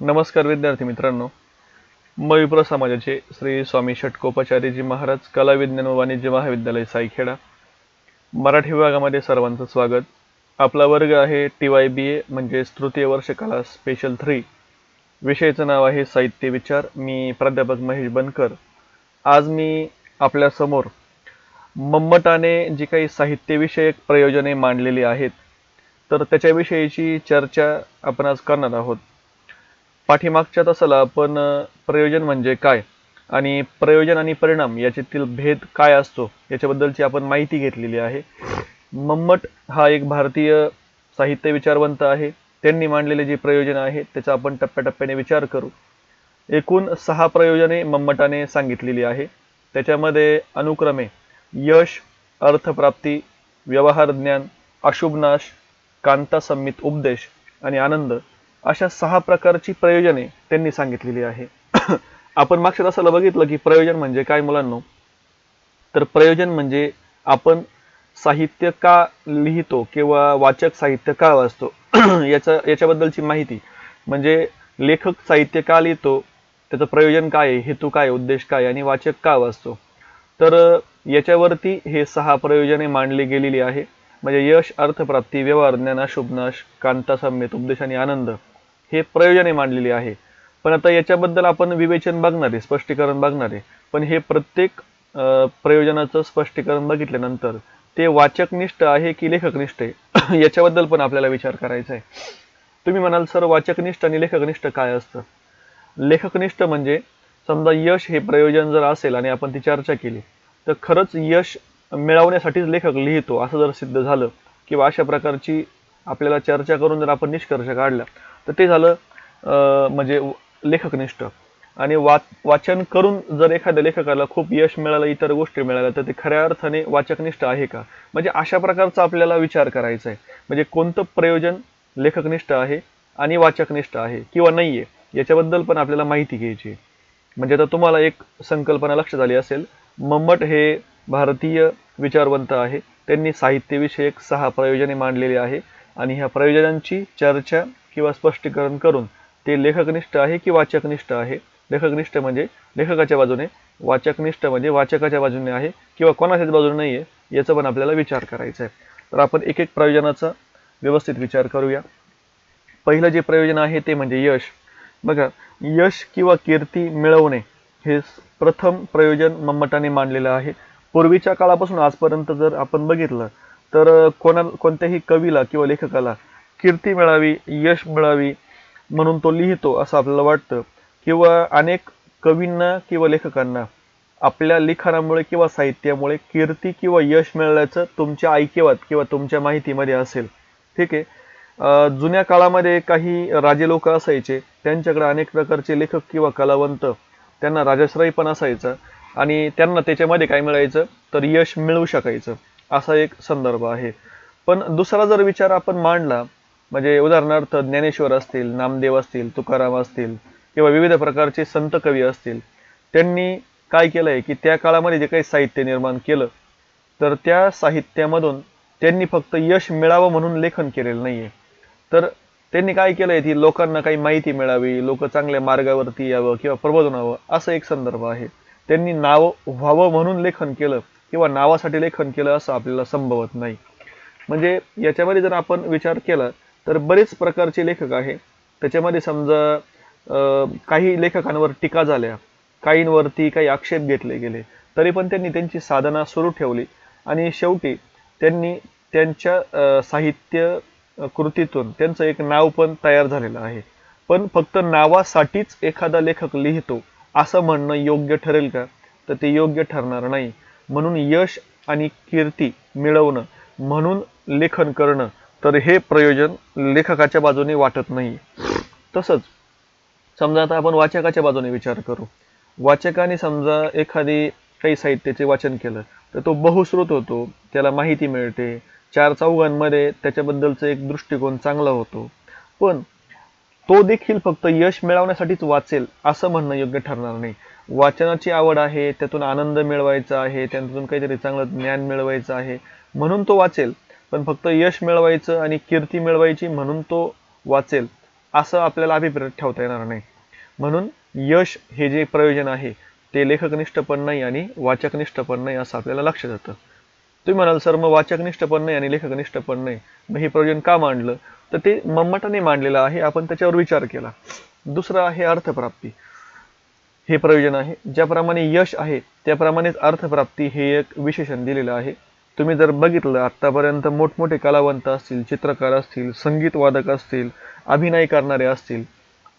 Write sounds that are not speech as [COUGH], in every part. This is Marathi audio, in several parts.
नमस्कार विद्यार्थी मित्रांनो. मयुप्र समाजाचे श्री स्वामी षटकोपाचार्यजी महाराज कला विज्ञान व वाणिज्य महाविद्यालय साईखेडा मराठी विभागामध्ये सर्वांचं स्वागत. आपला वर्ग आहे टी वाय बी ए म्हणजेच तृतीय वर्ष कला स्पेशल थ्री विषयाचं नाव आहे साहित्य विचार. मी प्राध्यापक महेश बनकर. आज मी आपल्यासमोर मम्मटाने जी काही साहित्यविषयक प्रयोजने मांडलेली आहेत तर त्याच्याविषयीची चर्चा आपण आज करणार आहोत. पाठीमागच्या तसाला आपण प्रयोजन म्हणजे काय? आणि प्रयोजन आणि परिणाम याच्यातील भेद काय असतो? याच्याबद्दलची आपण माहिती घेतलेली आहे. मम्मट हा एक भारतीय साहित्य विचारवंत आहे. त्यांनी मांडलेले जे प्रयोजन आहे त्याचा आपण टप्प्याटप्प्याने विचार करू. एकूण सहा प्रयोजने मम्मटाने सांगितलेली आहे. त्याच्यामध्ये अनुक्रमे यश अर्थप्राप्ती व्यवहार ज्ञान अशुभनाश कांतासंमित उपदेश आणि आनंद अशा सहा प्रकारची प्रयोजने त्यांनी सांगितलेली आहे. [COUGHS] आपण मागच्या तासाला बघितलं की प्रयोजन म्हणजे काय मुलांनो? तर प्रयोजन म्हणजे आपण साहित्य का लिहितो किंवा वाचक साहित्य का वाचतो? [COUGHS] याचा याच्याबद्दलची माहिती. म्हणजे लेखक साहित्य का लिहितो? त्याचं प्रयोजन काय? आहे हेतू काय? उद्देश काय? आणि वाचक का वाचतो? तर याच्यावरती हे सहा प्रयोजने मांडली गेलेली आहे. म्हणजे यश अर्थप्राप्ती व्यवहार ज्ञान शुभनाश कांता सम्यत उपदेश आणि आनंद. हे प्रयोजने मांडलेली आहे. पण आता याच्याबद्दल आपण विवेचन बघणार आहे स्पष्टीकरण बघणार आहे. पण हे प्रत्येक प्रयोजनाचं स्पष्टीकरण बघितल्यानंतर ते वाचकनिष्ठ आहे की लेखकनिष्ठ आहे? [COUGHS] याच्याबद्दल पण आपल्याला विचार करायचा आहे. तुम्ही म्हणाल सर वाचकनिष्ठ आणि लेखकनिष्ठ काय असतं? लेखकनिष्ठ म्हणजे समजा यश हे प्रयोजन जर असेल आणि आपण ती चर्चा केली तर खरंच यश मिळवण्यासाठीच लेखक लिहितो असं जर सिद्ध झालं किंवा अशा प्रकारची आपल्याला चर्चा करून जर आपण निष्कर्ष काढला तर ते झालं म्हणजे लेखकनिष्ठ. आणि वा वाचन करून जर एखाद्या लेखकाला खूप यश मिळालं इतर गोष्टी मिळाल्या तर ते खऱ्या अर्थाने वाचकनिष्ठ आहे का? म्हणजे अशा प्रकारचा आपल्याला विचार करायचा आहे म्हणजे कोणतं प्रयोजन लेखकनिष्ठ आहे आणि वाचकनिष्ठ आहे किंवा नाही आहे याच्याबद्दल पण आपल्याला माहिती घ्यायची म्हणजे आता तुम्हाला एक संकल्पना लक्षात आली असेल मम्मट हे भारतीय विचारवंत आहे त्यांनी साहित्यविषयक सहा प्रयोजने मांडलेली आहे आणि ह्या प्रयोजनांची चर्चा किंवा स्पष्टीकरण करून ते लेखकनिष्ठ आहे की वाचकनिष्ठ आहे? लेखकनिष्ठ म्हणजे लेखकाच्या बाजूने वाचकनिष्ठ म्हणजे वाचकाच्या बाजूने आहे किंवा कोणाच्याच बाजूने नाही आहे याचा पण आपल्याला विचार करायचा आहे. तर आपण एक एक प्रयोजनाचा व्यवस्थित विचार करूया. पहिलं जे प्रयोजन आहे ते म्हणजे यश. बघा यश किंवा कीर्ती मिळवणे हे प्रथम प्रयोजन मम्मटाने मांडलेलं आहे. पूर्वीच्या काळापासून आजपर्यंत जर आपण बघितलं तर कोणा कोणत्याही कवीला किंवा लेखकाला कीर्ती मिळावी यश मिळावी म्हणून तो लिहितो असं आपल्याला वाटतं. किंवा अनेक कवींना किंवा लेखकांना आपल्या लिखाणामुळे किंवा साहित्यामुळे कीर्ती किंवा यश मिळाल्याचं तुमच्या ऐकिवात किंवा तुमच्या माहितीमध्ये असेल. ठीक आहे? जुन्या काळामध्ये काही राजे लोक असायचे. त्यांच्याकडे अनेक प्रकारचे लेखक किंवा कलावंत त्यांना राजश्रयी पण असायचा आणि त्यांना त्याच्यामध्ये काय मिळायचं? तर यश मिळू शकायचं. असा एक संदर्भ आहे. पण दुसरा जर विचार आपण मांडला म्हणजे उदाहरणार्थ ज्ञानेश्वर असतील नामदेव असतील तुकाराम असतील किंवा विविध प्रकारचे संत कवी असतील त्यांनी काय केलंय की त्या काळामध्ये जे काही साहित्य निर्माण केलं तर त्या साहित्यामधून त्यांनी फक्त यश मिळावं म्हणून लेखन केलेलं नाहीये. तर त्यांनी काय केलंय की लोकांना काही माहिती मिळावी लोक चांगल्या मार्गावरती यावं किंवा प्रबोधन व्हावं असं एक संदर्भ आहे. त्यांनी नाव व्हावं म्हणून लेखन केलं किंवा नावासाठी लेखन केलं असं आपल्याला संभवत नाही. म्हणजे याच्यामध्ये जर आपण विचार केला तर बरेच प्रकारचे लेखक आहे. त्याच्यामध्ये समजा काही लेखकांवर टीका झाल्या काहींवरती काही आक्षेप घेतले गेले तरी पण त्यांनी त्यांची साधना सुरू ठेवली आणि शेवटी त्यांनी त्यांच्या साहित्य कृतीतून त्यांचं एक नाव पण तयार झालेलं आहे. पण फक्त नावासाठीच एखादा लेखक लिहितो असं म्हणणं योग्य ठरेल का? तर ते योग्य ठरणार नाही. म्हणून यश आणि कीर्ती मिळवणं म्हणून लेखन करणं तर हे प्रयोजन लेखकाच्या बाजूने वाटत नाही. तसंच समजा आता आपण वाचकाच्या बाजूने विचार करू. वाचकाने समजा एखादी काही साहित्याचे वाचन केलं तर तो बहुश्रुत होतो त्याला माहिती मिळते चार चौघांमध्ये त्याच्याबद्दलचं एक दृष्टिकोन चांगला होतो. पण तो देखील फक्त यश मिळवण्यासाठीच वाचेल असं म्हणणं योग्य ठरणार नाही. वाचनाची आवड आहे त्यातून आनंद मिळवायचा आहे त्यातून काहीतरी चांगलं ज्ञान मिळवायचं आहे म्हणून तो वाचेल. पण फक्त यश मिळवायचं आणि कीर्ती मिळवायची म्हणून तो वाचेल असं आपल्याला अभिप्रेत ठेवता येणार नाही. म्हणून यश हे जे प्रयोजन आहे ते लेखकनिष्ठ पण नाही आणि वाचकनिष्ठ पण नाही असं आपल्याला लक्षात येतं. तुम्ही म्हणाल सर मग वाचकनिष्ठ पण नाही आणि लेखकनिष्ठ पण नाही. मग हे प्रयोजन का मांडलं? तर ते मम्मटाने मांडलेलं आहे आपण त्याच्यावर विचार केला. दुसरं आहे अर्थप्राप्ती. हे प्रयोजन आहे. ज्याप्रमाणे यश आहे त्याप्रमाणेच अर्थप्राप्ती हे एक विशेषण दिलेलं आहे. तुम्ही जर बघितलं आत्तापर्यंत मोठमोठे कलावंत असतील चित्रकार असतील संगीत वादक असतील अभिनय करणारे असतील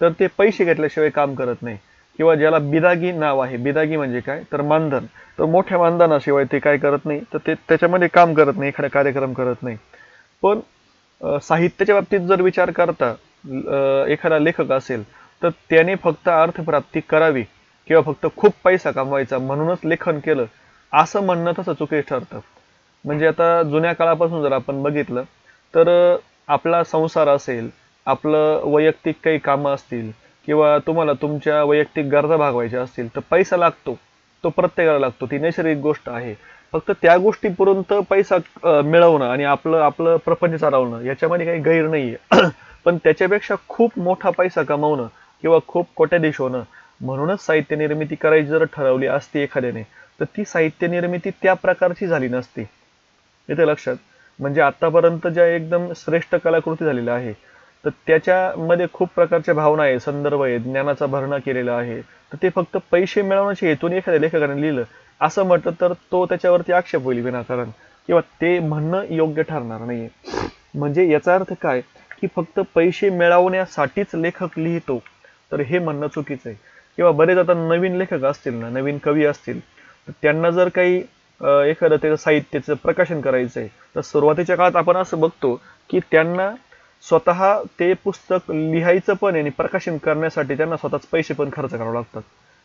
तर ते पैसे घेतल्याशिवाय काम करत नाही. किंवा ज्याला बिदागी नाव आहे बिदागी म्हणजे काय? तर मानधन. तर मोठ्या मानधनाशिवाय ते काय करत नाही तर ते त्याच्यामध्ये काम करत नाही एखादा कार्यक्रम करत नाही. पण साहित्याच्या बाबतीत जर विचार करता एखादा लेखक असेल तर त्याने फक्त अर्थप्राप्ती करावी. किंवा फक्त खूप पैसा कमवायचा म्हणूनच लेखन केलं असं म्हणणं तसं चुकीचं ठरतं. म्हणजे आता जुन्या काळापासून जर आपण बघितलं तर आपला संसार असेल आपलं वैयक्तिक काही कामं असतील किंवा तुम्हाला तुमच्या वैयक्तिक गरजा भागवायच्या असतील तर पैसा लागतो तो प्रत्येकाला लागतो ती नैसर्गिक गोष्ट आहे. फक्त त्या गोष्टीपर्यंत पैसा मिळवणं आणि आपलं आपलं प्रपंच चालवणं याच्यामध्ये काही गैर नाही आहे [CLEARS THROAT] पण त्याच्यापेक्षा खूप मोठा पैसा कमवणं किंवा खूप कोट्याधीश होणं म्हणूनच साहित्य निर्मिती करायची जर ठरवली असती एखाद्याने तर ती साहित्य निर्मिती त्या प्रकारची झाली नसती. इथे लक्षात. म्हणजे आतापर्यंत ज्या एकदम श्रेष्ठ कलाकृती झालेल्या आहे तर त्याच्यामध्ये खूप प्रकारच्या भावना आहे. संदर्भ आहे ज्ञानाचा भरणा केलेला आहे. तर ते फक्त पैसे मिळवण्याच्या हेतून एखाद्या लेखकाने लिहिलं. असं म्हटलं तर तो त्याच्यावरती आक्षेप होईल विनाकारण. किंवा ते म्हणणं योग्य ठरणार नाहीये. म्हणजे याचा अर्थ काय? की फक्त पैसे मिळवण्यासाठीच लेखक लिहितो. तर हे म्हणणं चुकीचं आहे. किंवा बरेच आता नवीन लेखक असतील ना नवीन कवी असतील तर त्यांना जर काही एखादं त्याचं साहित्याचं प्रकाशन करायचं आहे तर सुरुवातीच्या काळात आपण असं बघतो की त्यांना स्वतः ते पुस्तक लिहायचं पण आणि प्रकाशन करण्यासाठी त्यांना स्वतःच पैसे पण खर्च करावे लागतात.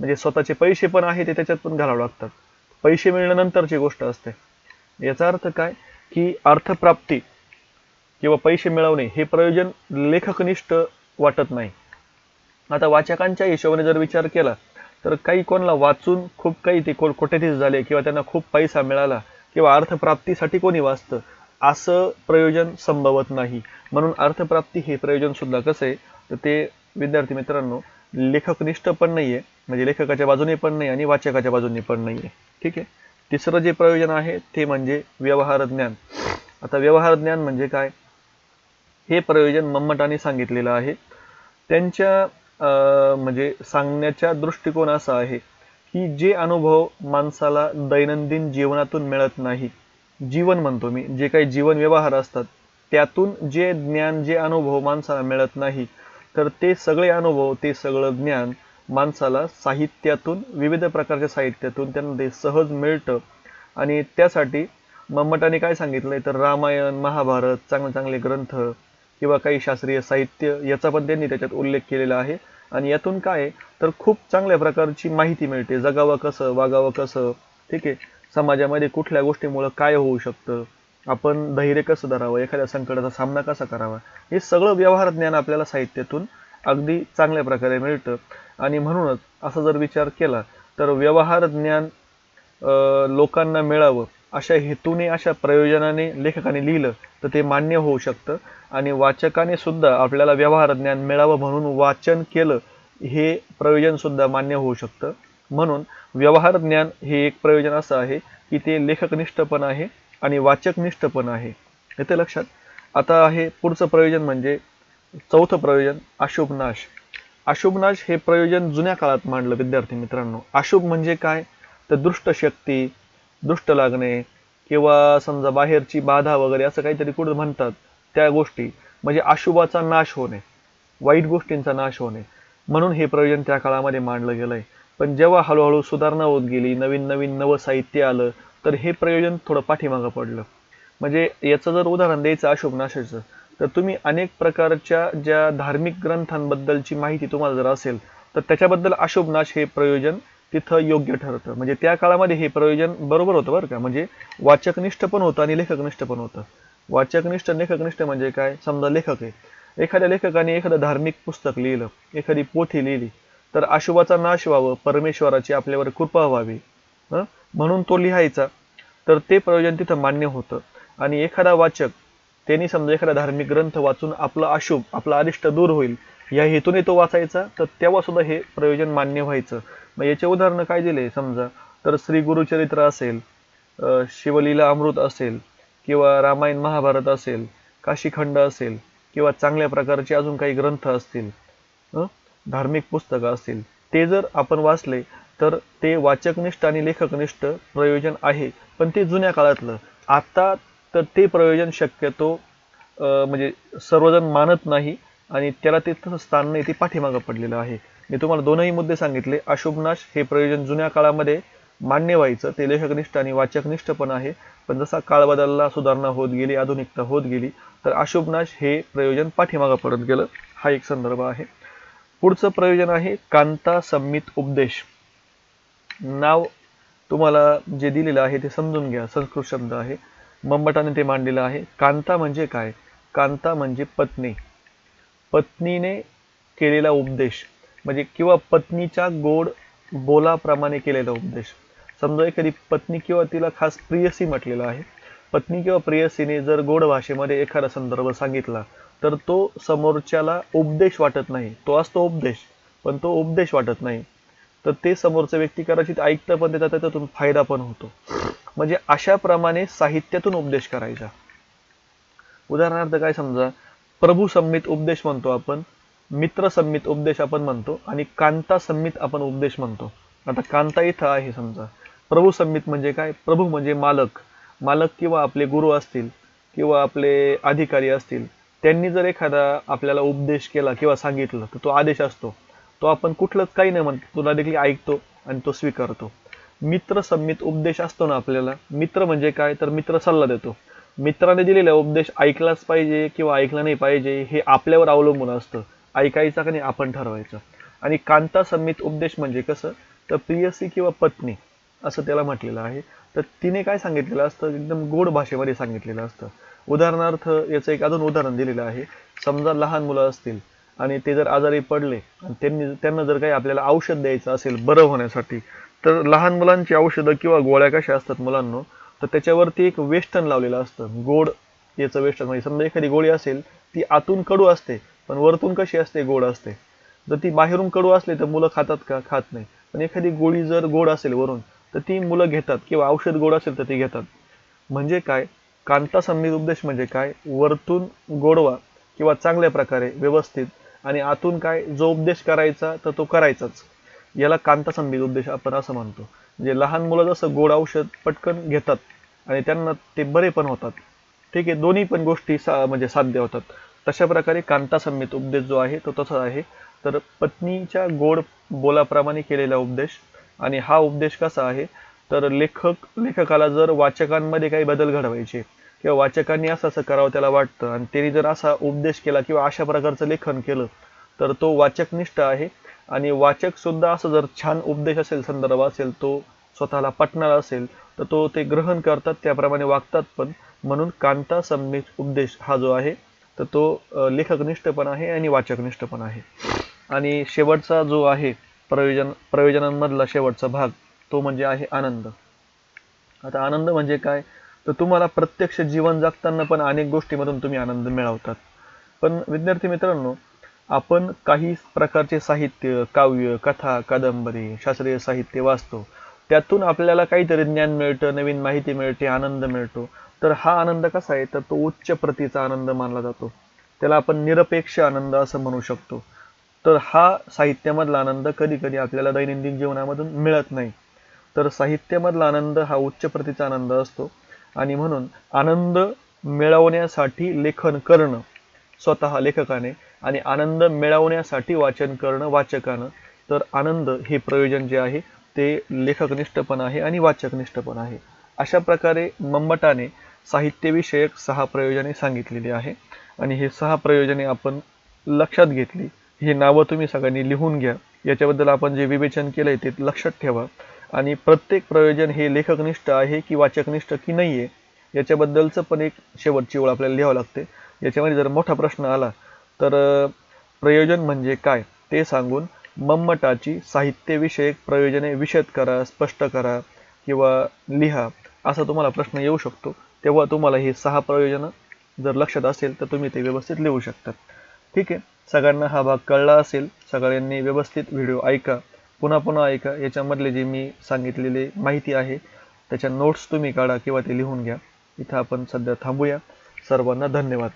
म्हणजे स्वतःचे पैसे पण आहे ते त्याच्यात पण घालावे लागतात. पैसे मिळल्यानंतरची गोष्ट असते. याचा अर्थ काय? की अर्थप्राप्ती किंवा पैसे मिळवणे हे प्रयोजन लेखकनिष्ठ वाटत नाही. आता वाचकांच्या हिशोबाने जर विचार केला तर काही कोणाला वाचून खूप काही ते कोट्याधीश झाले किंवा त्यांना खूप पैसा मिळाला किंवा अर्थप्राप्तीसाठी कोणी वाचतं असं प्रयोजन संभवत नाही. म्हणून अर्थप्राप्ती हे प्रयोजन सुद्धा कसं आहे तर ते विद्यार्थी मित्रांनो लेखकनिष्ठ पण नाही आहे म्हणजे लेखकाच्या बाजूने पण नाही आणि वाचकाच्या बाजूने पण नाहीये. ठीक आहे? तिसरं जे प्रयोजन आहे ते म्हणजे व्यवहार ज्ञान. आता व्यवहार ज्ञान म्हणजे काय? हे प्रयोजन मम्मटाने सांगितलेलं आहे. त्यांच्या म्हणजे सांगण्याच्या दृष्टिकोन असा आहे की जे अनुभव माणसाला दैनंदिन जीवनातून मिळत नाही जीवन म्हणतो मी जे काही जीवन व्यवहार असतात त्यातून जे ज्ञान जे अनुभव माणसाला मिळत नाही तर ते सगळे अनुभव ते सगळं ज्ञान माणसाला साहित्यातून विविध प्रकारच्या साहित्यातून त्यांना ते सहज मिळतं. आणि त्यासाठी मम्मटाने काय सांगितलंय तर रामायण महाभारत चांगले चांगले ग्रंथ किंवा काही शास्त्रीय साहित्य याचा पण त्यांनी त्याच्यात उल्लेख केलेला आहे. आणि यातून काय तर खूप चांगल्या प्रकारची माहिती मिळते. जगावं कसं वागावं कसं ठीक आहे? समाजामध्ये कुठल्या गोष्टीमुळं काय होऊ शकतं? आपण धैर्य कसं धरावं? एखाद्या संकटाचा सामना कसा करावा? हे सगळं व्यवहार ज्ञान आपल्याला साहित्यातून अगदी चांगल्या प्रकारे मिळतं. आणि म्हणूनच असा जर विचार केला तर व्यवहार ज्ञान लोकांना मिळावं. अशा हेतूने अशा प्रयोजनाने लेखकाने लिहिलं तर ते मान्य होऊ शकतं. आणि वाचकाने सुद्धा आपल्याला व्यवहार ज्ञान मिळावं म्हणून वाचन केलं हे प्रयोजन सुद्धा मान्य होऊ शकतं. म्हणून व्यवहार ज्ञान हे एक प्रयोजन असं आहे की ते लेखकनिष्ठ पण आहे आणि वाचकनिष्ठ पण आहे. येते लक्षात? आता आहे पुढचं प्रयोजन म्हणजे चौथं प्रयोजन अशुभनाश. अशुभनाश हे प्रयोजन जुन्या काळात मांडलं विद्यार्थी मित्रांनो. अशुभ म्हणजे काय? तर दुष्ट शक्ती दुष्ट लागणे किंवा समजा बाहेरची बाधा वगैरे असं काहीतरी कुठं म्हणतात त्या गोष्टी. म्हणजे अशुभाचा नाश होणे वाईट गोष्टींचा नाश होणे. म्हणून हे प्रयोजन त्या काळामध्ये मांडलं गेलं आहे पण जेव्हा हळूहळू सुधारणा होत गेली नवीन नवीन नवं साहित्य आलं तर हे प्रयोजन थोडं पाठीमागं पडलं. म्हणजे याचं जर उदाहरण द्यायचं अशुभ नाशाचं तर तुम्ही अनेक प्रकारच्या ज्या धार्मिक ग्रंथांबद्दलची माहिती तुम्हाला जर असेल तर त्याच्याबद्दल अशुभ नाश हे प्रयोजन तिथं योग्य ठरतं. म्हणजे त्या काळामध्ये हे प्रयोजन बरोबर होतं बरं का? म्हणजे वाचकनिष्ठ पण होतं आणि लेखकनिष्ठ पण होतं. वाचकनिष्ठ लेखकनिष्ठ म्हणजे काय? समजा लेखक आहे. एखाद्या लेखकाने एखादं धार्मिक पुस्तक लिहिलं एखादी पोथी लिहिली तर अशुभाचा नाश व्हावं परमेश्वराची आपल्यावर कृपा व्हावी. म्हणून तो लिहायचा. तर ते प्रयोजन तिथं मान्य होतं. आणि एखादा वाचक त्यांनी समजा एखादा धार्मिक ग्रंथ वाचून आपलं अशुभ आपला अरिष्ट दूर होईल या हेतूने तो वाचायचा तर तेव्हा सुद्धा हे प्रयोजन मान्य व्हायचं. मग याचे उदाहरणं काय दिले? समजा तर श्री गुरुचरित्र असेल शिवलीला अमृत असेल किंवा रामायण महाभारत असेल काशीखंड असेल किंवा चांगल्या प्रकारचे अजून काही ग्रंथ असतील धार्मिक पुस्तकं असतील ते जर आपण वाचले तर ते वाचकनिष्ठ आणि लेखकनिष्ठ प्रयोजन आहे. पण ते जुन्या काळातलं. आत्ता तर ते प्रयोजन शक्यतो म्हणजे सर्वजण मानत नाही. आणि त्याला ते तसं स्थान नाही ते पाठीमागं पडलेलं आहे. मी तुम्हाला दोनही मुद्दे सांगितले. अशुभनाश हे प्रयोजन जुन्या काळामध्ये मान्य व्हायचं. ते लेखकनिष्ठ आणि वाचकनिष्ठ पण आहे. पण जसा काळ बदलला सुधारणा होत गेली आधुनिकता होत गेली तर अशुभनाश हे प्रयोजन पाठीमागं पडत गेलं. हा एक संदर्भ आहे. पुढचं प्रयोजन आहे कांता संमित उपदेश. नाव तुम्हाला जे दिलेलं आहे ते समजून घ्या. संस्कृत शब्द आहे. मम्मटाने ते मांडलेलं आहे. कांता म्हणजे काय? कांता म्हणजे पत्नी. पत्नीने केलेला उपदेश म्हणजे किंवा पत्नीच्या गोड बोलाप्रमाणे केलेला उपदेश. समजा एखादी पत्नी किंवा तिला खास प्रियसी म्हटलेलं आहे. पत्नी किंवा प्रियसीने जर गोड भाषेमध्ये एखादा संदर्भ सांगितला तर तो समोरच्याला उपदेश वाटत नाही. तो असतो उपदेश पण तो उपदेश वाटत नाही. तर ते समोरचं व्यक्ती कदाचित ऐकतं पण त्याचा त्याच्यातून फायदा पण होतो. म्हणजे अशा प्रमाणे साहित्यातून उपदेश करायचा. उदाहरणार्थ काय समजा प्रभू संमित उपदेश म्हणतो आपण मित्र संमित उपदेश आपण म्हणतो आणि कांता संमित आपण उपदेश म्हणतो. आता कांता इथं आहे समजा. प्रभू संमित म्हणजे काय? प्रभू म्हणजे मालक. मालक किंवा आपले गुरु असतील किंवा आपले अधिकारी असतील त्यांनी जर एखादा आपल्याला उपदेश केला किंवा सांगितलं तर तो आदेश असतो. तो आपण कुठलंच काही नाही म्हणतो तुला देखील ऐकतो आणि तो स्वीकारतो. मित्र संमित उपदेश असतो ना आपल्याला. मित्र म्हणजे काय? तर मित्र सल्ला देतो. मित्राने दिलेला उपदेश ऐकलाच पाहिजे किंवा ऐकला नाही पाहिजे हे आपल्यावर अवलंबून असतं. ऐकायचा का नाही आपण ठरवायचं. आणि कांता संमित उपदेश म्हणजे कसं? तर प्रियसी किंवा पत्नी असं त्याला म्हटलेलं आहे. तर तिने काय सांगितलेलं असतं? एकदम गोड भाषेमध्ये सांगितलेलं असतं. उदाहरणार्थ याचं एक अजून उदाहरण दिलेलं आहे. समजा लहान मुलं असतील आणि ते जर आजारी पडले आणि त्यांनी त्यांना जर काही आपल्याला औषध द्यायचं असेल बरं होण्यासाठी तर लहान मुलांची औषधं किंवा गोळ्या कशा असतात मुलांना? तर त्याच्यावरती एक वेष्टन लावलेलं असतं. गोड याचं वेष्टन. म्हणजे समजा एखादी गोळी असेल ती आतून कडू असते पण वरतून कशी असते? गोड असते. जर ती बाहेरून कडू असली तर मुलं खातात का? खात नाही. पण एखादी गोळी जर गोड असेल वरून तर ती मुलं घेतात किंवा औषध गोड असेल तर ती घेतात. म्हणजे काय? कांता संमित उपदेश म्हणजे काय? वरतून गोडवा किंवा चांगल्या प्रकारे व्यवस्थित आणि आतून काय? जो उपदेश करायचा तर तो करायचाच. याला कांतासंधी उद्देश आपण असं म्हणतो. म्हणजे लहान मुलं जसं गोड औषध पटकन घेतात आणि त्यांना ते बरे पण होतात. ठीक आहे दोन्ही पण गोष्टी सा म्हणजे साध्य होतात. तशा प्रकारे कांतासंमित उपदेश जो आहे तो तसा आहे. तर पत्नीच्या गोड बोलाप्रमाणे केलेला उपदेश आणि हा उपदेश कसा आहे? तर लेखक लेखकाला जर वाचकांमध्ये काही बदल घडवायचे किंवा वाचकांनी असं असं करावं त्याला वाटतं आणि त्यांनी जर असा उपदेश केला किंवा अशा प्रकारचं लेखन केलं तर तो वाचकनिष्ठ आहे आणि वाचक सुद्धा असं जर छान उपदेश असेल संदर्भ असेल तो स्वतःला पटणारा असेल तर तो ते ग्रहण करतात त्याप्रमाणे वागतात पण. म्हणून कांता संमित उपदेश हा जो आहे तर तो लेखकनिष्ठ पण आहे आणि वाचकनिष्ठ पण आहे. आणि शेवटचा जो आहे प्रयोजन प्रयोजनांमधला शेवटचा भाग तो म्हणजे आहे आनंद. आता आनंद म्हणजे काय? तर तुम्हाला प्रत्यक्ष जीवन जगताना पण अनेक गोष्टीमधून तुम्ही आनंद मिळवतात. पण विद्यार्थी मित्रांनो आपण काही प्रकारचे साहित्य काव्य कथा कादंबरी शास्त्रीय साहित्य वाचतो. त्यातून आपल्याला काहीतरी ज्ञान मिळतं नवीन माहिती मिळते आनंद मिळतो. तर हा आनंद कसा आहे? तर तो उच्च प्रतीचा आनंद मानला जातो. त्याला आपण निरपेक्ष आनंद असं म्हणू शकतो. तर हा साहित्यामधला आनंद कधी कधी आपल्याला दैनंदिन जीवनामधून मिळत नाही. तर साहित्यामधला आनंद हा उच्च प्रतीचा आनंद असतो. आणि म्हणून आनंद मिळवण्यासाठी लेखन करणं स्वतः लेखकाने आणि आनंद मिळवण्यासाठी वाचन करणं वाचकानं. तर आनंद हे प्रयोजन जे आहे ते लेखकनिष्ठ पण आहे आणि वाचकनिष्ठ पण आहे. अशा प्रकारे मम्मटाने साहित्यविषयक सहा प्रयोजने सांगितलेली आहे. आणि हे सहा प्रयोजने आपण लक्षात घेतली. ही नावं तुम्ही सगळ्यांनी लिहून घ्या. याच्याबद्दल आपण जे विवेचन केलं आहे ते लक्षात ठेवा. आणि प्रत्येक प्रयोजन हे लेखकनिष्ठ आहे की वाचकनिष्ठ की नाही आहे याच्याबद्दलचं पण एक शेवटची ओळ आपल्याला लिहावं लागते. याच्यामध्ये जर मोठा प्रश्न आला तर प्रयोजन म्हणजे काय? ते सांगून मम्मटाची साहित्यविषयक प्रयोजने विशद करा स्पष्ट करा किंवा लिहा असा तुम्हाला प्रश्न येऊ शकतो. तेव्हा तुम्हाला हे सहा प्रयोजनं जर लक्षात असेल तर तुम्ही ते व्यवस्थित लिहू शकतात. ठीक आहे? सगळ्यांना हा भाग कळला असेल सगळ्यांनी व्यवस्थित व्हिडिओ ऐका. पुन्हा पुन्हा ऐका. याच्यामधले जे मी सांगितलेले माहिती आहे त्याच्या नोट्स तुम्ही काढा किंवा ते लिहून घ्या. इथं आपण सध्या थांबूया. सर्वांना धन्यवाद.